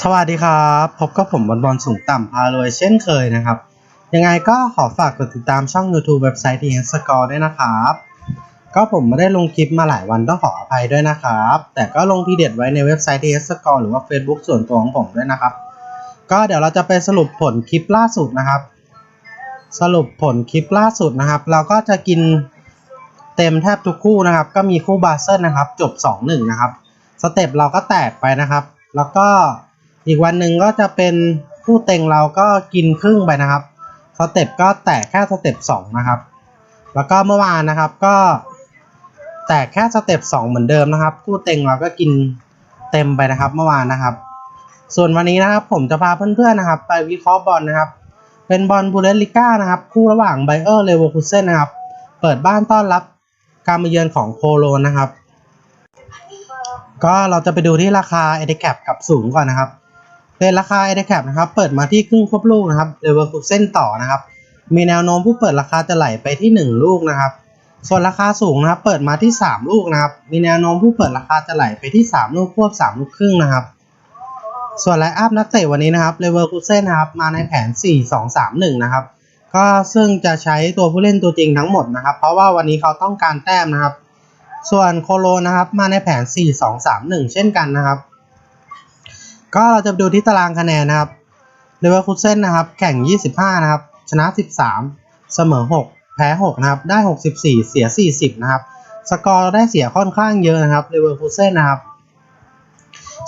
สวัสดีครับ พบกับผมบอลบอลสูงต่ำพารวยเช่นเคยนะครับ ยังไงก็ขอฝากกดติดตามช่อง YouTube เว็บไซต์ t ี s Score ด้วยนะครับ ก็ผมไม่ได้ลงคลิปมาหลายวันต้องขออภัยด้วยนะครับ แต่ก็ลงทีเด็ดไว้ในเว็บไซต์ t ี s Score หรือว่า Facebook ส่วนตัวของผมด้วยนะครับ ก็เดี๋ยวเราจะไปสรุปผลคลิปล่าสุดนะครับ สรุปผลคลิปล่าสุดนะครับ เราก็จะกินเต็มแทบทุกคู่นะครับ ก็มีคู่บาเซิลนะครับ จบ 2-1 นะครับ สเต็ปเราก็แตกไปนะครับ แล้วก็อีกวันหนึ่งก็จะเป็นคู่เต็งเราก็กินครึ่งไปนะครับสเต็ปก็แตกแค่สเต็ปสองนะครับ แล้วก็เมื่อวานนะครับก็แตกแค่สเต็ปสองเหมือนเดิมนะครับ คู่เต็งเราก็กินเต็มไปนะครับเมื่อวานนะครับ ส่วนวันนี้นะครับผมจะพาเพื่อนๆนะครับ ไปวิเคราะห์บอลนะครับ เป็นบอลบูเดสลิก้านะครับ คู่ระหว่างไบเออร์เลเวอร์คูเซ่นนะครับ เปิดบ้านต้อนรับการมาเยือนของโคโลนะครับ ก็เราจะไปดูที่ราคา e d c a p กับสูงก่อนนะครับเป็นราคา e d c a p นะครับ เปิดมาที่ครึ่งควบลูกนะครับเลเวอร์คูเซนต่อนะครับ มีแนวโน้มผู้เปิดราคาจะไหลไปที่ 1 ลูกนะครับ ส่วนราคาสูงนะครับ เปิดมาที่ 3 ลูกนะครับ มีแนวโน้มผู้เปิดราคาจะไหลไปที่ 3 ลูกควบ 3 ลูกครึ่งนะครับ ส่วนไลน์อัพนักเตะวันนี้นะครับเลเวอร์คูเซนนะครับ มาในแผน 4-2-3-1 นะครับ ก็ซึ่งจะใช้ตัวผู้เล่นตัวจริงทั้งหมดนะครับ เพราะว่าวันนี้เขาต้องการแต้มนะครับ ส่วนโคโลนะครับมาในแผน 4-2-3-1 เช่นกันนะครับ ก็เราจะดูที่ตารางคะแนนนะครับเลเวอร์คูเซนนะครับ แข่ง 25 นะครับ ชนะ 13 เสมอ 6 แพ้ 6 นะครับ ได้ 64 เสีย 40 นะครับ สกอร์ได้เสียค่อนข้างเยอะนะครับเลเวอร์คูเซนนะครับ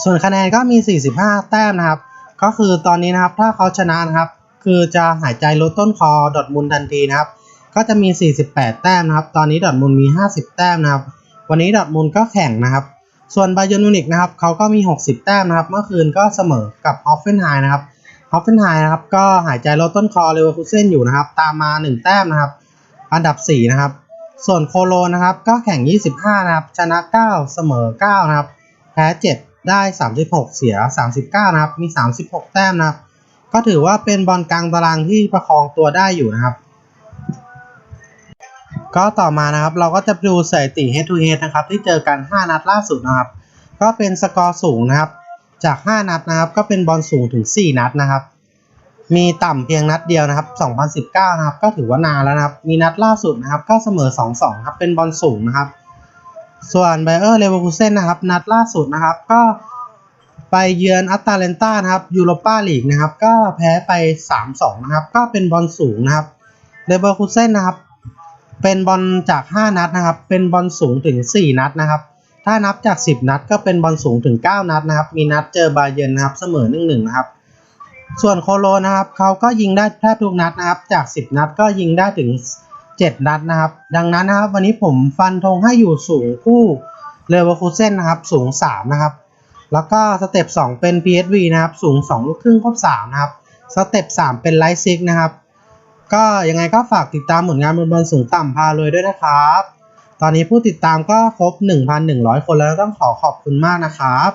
ส่วนคะแนนก็มี 45 แต้มนะครับ ก็คือตอนนี้นะครับถ้าเขาชนะนะครับ คือจะหายใจลดต้นคอดอทมุนทันทีนะครับ ก็จะมี 48 แต้มนะครับ ตอนนี้ดอทมุนมี 50 แต้มนะครับ วันนี้ดอทมุนก็แข่งนะครับ ส่วนบาเยร์นมิวนิกนะครับเขาก็มี 60 แต้มนะครับเมื่อคืนก็เสมอกับฮอฟเฟนไฮนะครับฮอฟเฟนไฮนะครับก็หายใจลดต้นคอเลเวอร์คูเซนอยู่นะครับ ตามมา 1 แต้มนะครับ อันดับ 4 นะครับ ส่วนโคโลนะครับก็แข่ง 25 นะครับ ชนะ 9 เสมอ 9 นะครับ แพ้ 7 ได้ 36 เสีย 39 นะครับ มี 36 แต้มนะครับ ก็ถือว่าเป็นบอลกลางตารางที่ประคองตัวได้อยู่นะครับ ก็ต่อมานะครับเราก็จะดูสถิติ head to head นะครับที่เจอกัน 5 นัดล่าสุดนะครับ ก็เป็นสกอร์สูงนะครับ จาก 5 นัดนะครับ ก็เป็นบอลสูงถึง 4 นัดนะครับ มีต่ำเพียงนัดเดียวนะครับ 2019 นะครับ ก็ถือว่านานแล้วนะครับ มีนัดล่าสุดนะครับ ก็เสมอ 2-2 ครับ เป็นบอลสูงนะครับ ส่วนไบเออร์เลเวอร์คูเซนนะครับ นัดล่าสุดนะครับ ก็ไปเยือนอัตตาเลนตานะครับยูโรปาลีกนะครับ ก็แพ้ไป 3-2 นะครับ ก็เป็นบอลสูงนะครับเลเวอร์คูเซนนะครับ เป็นบอลจาก 5 นัดนะครับ เป็นบอลสูงถึง 4 นัดนะครับ ถ้านับจาก 10 นัดก็เป็นบอลสูงถึง 9 นัดนะครับ มีนัดเจอบาเยนนะครับเสมอ 1-1นะครับ ส่วนโคโลนะครับเขาก็ยิงได้แทบทุกนัดนะครับ จาก 10 นัดก็ยิงได้ถึง 7 นัดนะครับ ดังนั้นนะครับวันนี้ผมฟันธงให้อยู่สูงคู่เลเวอร์คูเซนนะครับสูง 3 นะครับ แล้วก็สเต็ป 2 เป็น PSV นะครับสูง 2 ลูกครึ่งครบ3นะครับ สเต็ป 3 เป็นไลซิกนะครับ ก็ยังไงก็ฝากติดตามผลงานบนบอลสูงต่ำพารวยด้วยนะครับ ตอนนี้ผู้ติดตามก็ครบ 1,100 คนแล้วต้องขอขอบคุณมากนะครับ